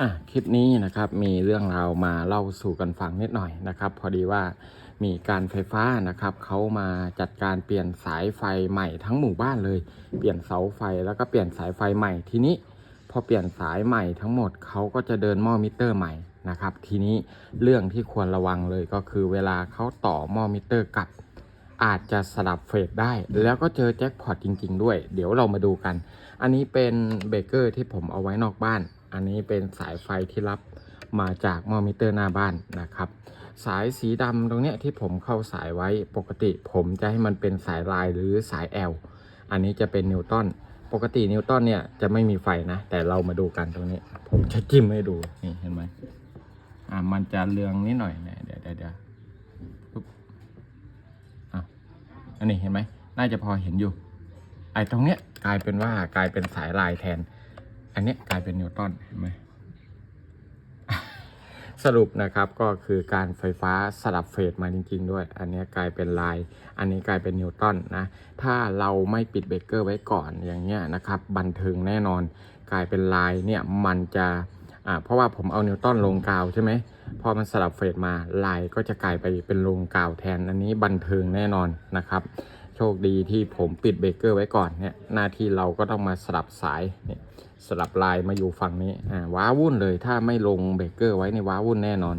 อะคลิปนี้นะครับมีเรื่องราวมาเล่าสู่กันฟังนิดหน่อยนะครับ พอดีว่ามีการไฟฟ้านะครับเขามาจัดการเปลี่ยนสายไฟใหม่ทั้งหมู่บ้านเลย เปลี่ยนเสาไฟแล้วก็เปลี่ยนสายไฟใหม่ทีนี้ พอเปลี่ยนสายใหม่ทั้งหมดเขาก็จะเดินหม้อมิเตอร์ใหม่นะครับ ทีนี้เรื่องที่ควรระวังเลยก็คือเวลาเขาต่อหม้อมิเตอร์กลับ อาจจะสลับเฟสได้ แล้วก็เจอแจ็คพอตจริง ๆ ด้วย เดี๋ยวเรามาดูกัน อันนี้เป็นเบเกอร์ที่ผมเอาไว้นอกบ้าน อันนี้เป็นสายไฟที่รับมาจากมอมิเตอร์หน้าบ้านนะครับ สายสีดำตรงเนี้ยที่ผมเข้าสายไว้ปกติ ผมจะให้มันเป็นสายลายหรือสาย L อันนี้จะเป็นนิวตันปกตินิวตันเนี่ยจะไม่มีไฟนะ แต่เรามาดูกันตรงนี้ ผมจะจิ้มให้ดูนี่เห็นไหมอ่ามันจะเรืองนิดหน่อยเนี่ยเดี๋ยวเดี๋ยวเดี๋ยวปุ๊บอะ อันนี้เห็นไหมน่าจะพอเห็นอยู่ ไอ้ตรงเนี้ยกลายเป็นว่ากลายเป็นสายลายแทน อันเนี้ยกลายเป็นนิวตันเห็นไหมสรุปนะครับก็คือการไฟฟ้าสลับเฟสมาจริง ๆ ด้วย อันนี้กลายเป็นลาย อันนี้กลายเป็นนิวตันนะถ้าเราไม่ปิดเบรกเกอร์ไว้ก่อนอย่างเงี้ยนะครับบันเทิงแน่นอน กลายเป็นลายเนี่ยมันจะอ่าเพราะว่าผมเอานิวตันลงกาวใช่ไหม พอมันสลับเฟสมาลายก็จะกลายไปเป็นลงกาวแทน อันนี้บันเทิงแน่นอนนะครับ โชคดีที่ผมปิดเบรกเกอร์ไว้ก่อนเนี่ยหน้าที่เราก็ต้องมาสลับสายเนี่ยสลับลายมาอยู่ฝั่งนี้อ่าว้าวุ่นเลยถ้าไม่ลงเบรกเกอร์ไว้ในว้าวุ่นแน่นอน